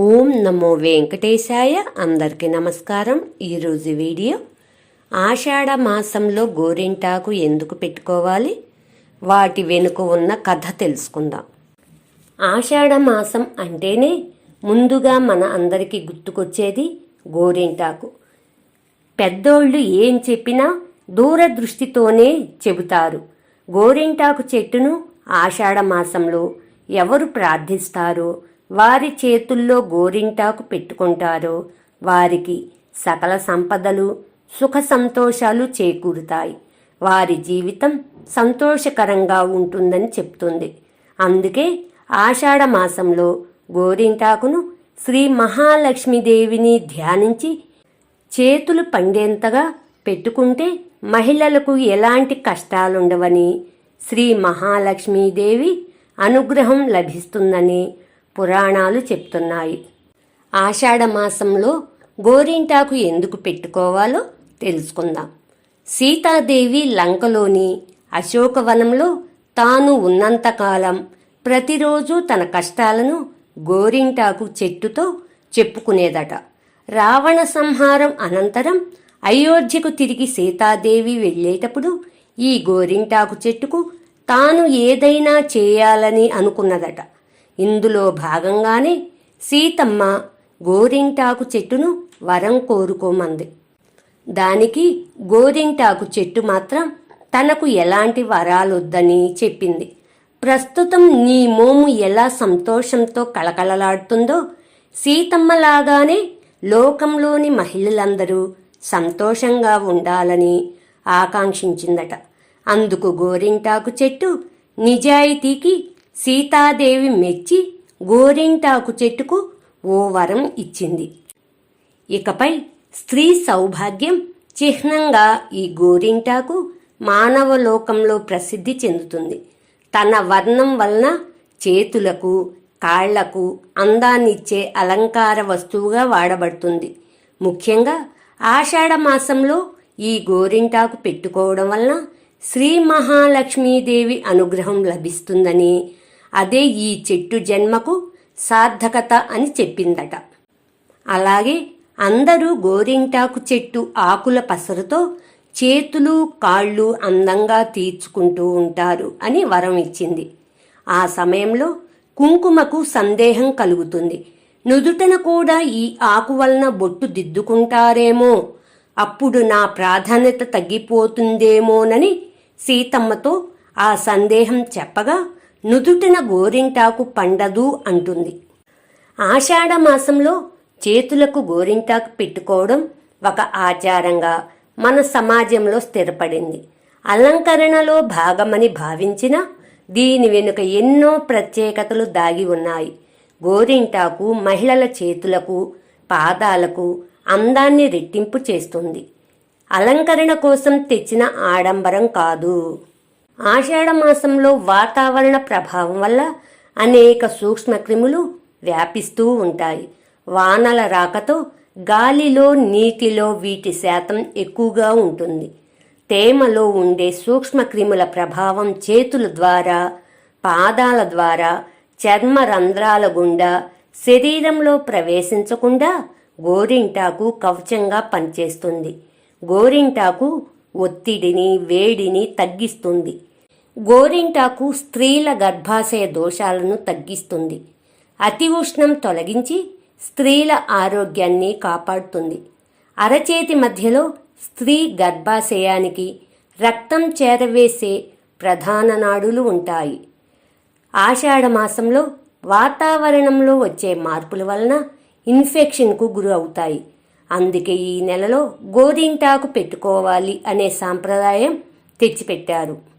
ఓం నమో వెంకటేశాయ. అందరికీ నమస్కారం. ఈరోజు వీడియో ఆషాఢ మాసంలో గోరింటాకు ఎందుకు పెట్టుకోవాలి? వాటి వెనుక ఉన్న కథ తెలుసుకుందాం. ఆషాఢ మాసం అంటేనే ముందుగా మన అందరికీ గుర్తుకొచ్చేది గోరింటాకు. పెద్దోళ్ళు ఏం చెప్పినా దూరదృష్టితోనే చెబుతారు. గోరింటాకు చెట్టును ఆషాఢ మాసంలో ఎవరు ప్రార్థిస్తారో వారి చేతుల్లో గోరింటాకు పెట్టుకుంటారో వారికి సకల సంపదలు సుఖ సంతోషాలు చేకూరుతాయి. వారి జీవితం సంతోషకరంగా ఉంటుందని చెప్తుంది. అందుకే ఆషాఢ మాసంలో గోరింటాకును శ్రీ మహాలక్ష్మీదేవిని ధ్యానించి చేతులు పండేంతగా పెట్టుకుంటే మహిళలకు ఎలాంటి కష్టాలుండవని శ్రీ మహాలక్ష్మీదేవి అనుగ్రహం లభిస్తుందని పురాణాలు చెప్తున్నాయి. ఆషాఢమాసంలో గోరింటాకు ఎందుకు పెట్టుకోవాలో తెలుసుకుందాం. సీతాదేవి లంకలోని అశోకవనంలో తాను ఉన్నంతకాలం ప్రతిరోజు తన కష్టాలను గోరింటాకు చెట్టుతో చెప్పుకునేదట. రావణ సంహారం అనంతరం అయోధ్యకు తిరిగి సీతాదేవి వెళ్ళేటప్పుడు ఈ గోరింటాకు చెట్టుకు తాను ఏదైనా చేయాలని అనుకున్నదట. ఇందులో భాగంగానే సీతమ్మ గోరింటాకు చెట్టును వరం కోరుకోమంది. దానికి గోరింటాకు చెట్టు మాత్రం తనకు ఎలాంటి వరాలొద్దని చెప్పింది. ప్రస్తుతం నీ మోము ఎలా సంతోషంతో కళకళలాడుతుందో సీతమ్మలాగానే లోకంలోని మహిళలందరూ సంతోషంగా ఉండాలని ఆకాంక్షించిందట. అందుకు గోరింటాకు చెట్టు నిజాయితీకి సీతాదేవి మెచ్చి గోరింటాకు చెట్టుకు ఓ వరం ఇచ్చింది. ఇకపై స్త్రీ సౌభాగ్యం చిహ్నంగా ఈ గోరింటాకు మానవ లోకంలో ప్రసిద్ధి చెందుతుంది. తన వర్ణం వలన చేతులకు కాళ్ళకు అందాన్నిచ్చే అలంకార వస్తువుగా వాడబడుతుంది. ముఖ్యంగా ఆషాఢ మాసంలో ఈ గోరింటాకు పెట్టుకోవడం వలన శ్రీ మహాలక్ష్మీదేవి అనుగ్రహం లభిస్తుందని అదే ఈ చెట్టు జన్మకు సార్థకత అని చెప్పిందట. అలాగే అందరూ గోరింటాకు చెట్టు ఆకుల పసరుతో చేతులు కాళ్ళు అందంగా తీర్చుకుంటూ ఉంటారు అని వరం ఇచ్చింది. ఆ సమయంలో కుంకుమకు సందేహం కలుగుతుంది. నుదుటన కూడా ఈ ఆకు వలన బొట్టు దిద్దుకుంటారేమో అప్పుడు నా ప్రాధాన్యత తగ్గిపోతుందేమోనని సీతమ్మతో ఆ సందేహం చెప్పగా నుదుటిన గోరింటాకు పండదు అంటుంది. ఆషాఢ మాసంలో చేతులకు గోరింటాకు పెట్టుకోవడం ఒక ఆచారంగా మన సమాజంలో స్థిరపడింది. అలంకరణలో భాగమని భావించిన దీని వెనుక ఎన్నో ప్రత్యేకతలు దాగి ఉన్నాయి. గోరింటాకు మహిళల చేతులకు పాదాలకు అందాన్ని రెట్టింపు చేస్తుంది. అలంకరణ కోసం తెచ్చిన ఆడంబరం కాదు. మాసంలో వాతావరణ ప్రభావం వల్ల అనేక సూక్ష్మక్రిములు వ్యాపిస్తూ ఉంటాయి. వానల రాకతో గాలిలో నీటిలో వీటి శాతం ఎక్కువగా ఉంటుంది. తేమలో ఉండే సూక్ష్మక్రిముల ప్రభావం చేతుల ద్వారా పాదాల ద్వారా చర్మ రంధ్రాల గుండా శరీరంలో ప్రవేశించకుండా గోరింటాకు కవచంగా పనిచేస్తుంది. గోరింటాకు ఒత్తిడిని వేడిని తగ్గిస్తుంది. గోరింటాకు స్త్రీల గర్భాశయ దోషాలను తగ్గిస్తుంది. అతి ఉష్ణం తొలగించి స్త్రీల ఆరోగ్యాన్ని కాపాడుతుంది. అరచేతి మధ్యలో స్త్రీ గర్భాశయానికి రక్తం చేరవేసే ప్రధాన నాడులు ఉంటాయి. ఆషాఢమాసంలో వాతావరణంలో వచ్చే మార్పుల వలన ఇన్ఫెక్షన్కు గురి అవుతాయి. అందుకే ఈ నెలలో గోరింటాకు పెట్టుకోవాలి అనే సాంప్రదాయం తెచ్చిపెట్టారు.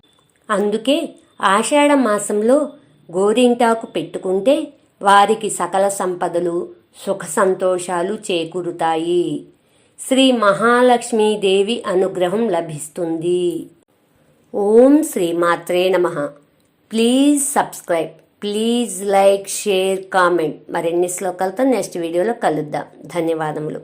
అందుకే ఆషాఢ మాసంలో గోరింటాకు పెట్టుకుంటే వారికి సకల సంపదలు సుఖ సంతోషాలు చేకూరుతాయి. శ్రీ మహాలక్ష్మీదేవి అనుగ్రహం లభిస్తుంది. ఓం శ్రీమాత్రే నమ. Please subscribe please like share comment. మరిన్ని శ్లోకాలతో నెక్స్ట్ వీడియోలో కలుద్దాం. ధన్యవాదములు.